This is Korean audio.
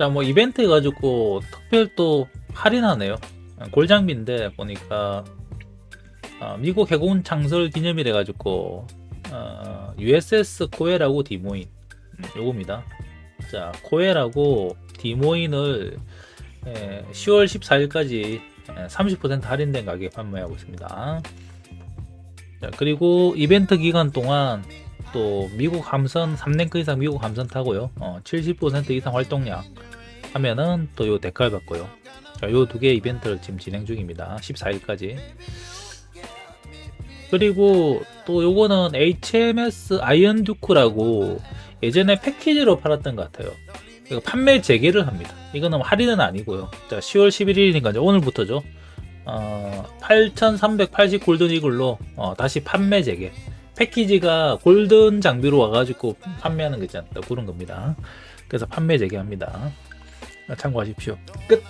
자, 뭐 이벤트 해가지고 특별 또 할인하네요. 골장비인데 보니까 어, 미국 해군 창설 기념일 해가지고 어, USS 코엘하고 디모인 음, 요겁니다. 자, 코엘하고 디모인을 예, 10월 14일까지 30% 할인된 가격에 판매하고 있습니다. 자, 그리고 이벤트 기간 동안 또 미국 함선 3랭크 이상 미국 함선 타고요. 어, 70% 이상 활동량 하면은 또요 데칼 받고요. 자, 요두 개 이벤트를 지금 진행 중입니다. 14일까지. 그리고 또 요거는 HMS 아이언 듀크라고 예전에 패키지로 팔았던 것 같아요. 판매 재개를 합니다. 이거는 할인은 아니고요. 자, 10월 11일이니까 이제 오늘부터죠. 어, 8,380 골든 이글로 어, 다시 판매 재개. 패키지가 골든 장비로 와가지고 판매하는 거 있지 않다 그런 겁니다. 그래서 판매 재개합니다. 참고하십시오. 끝.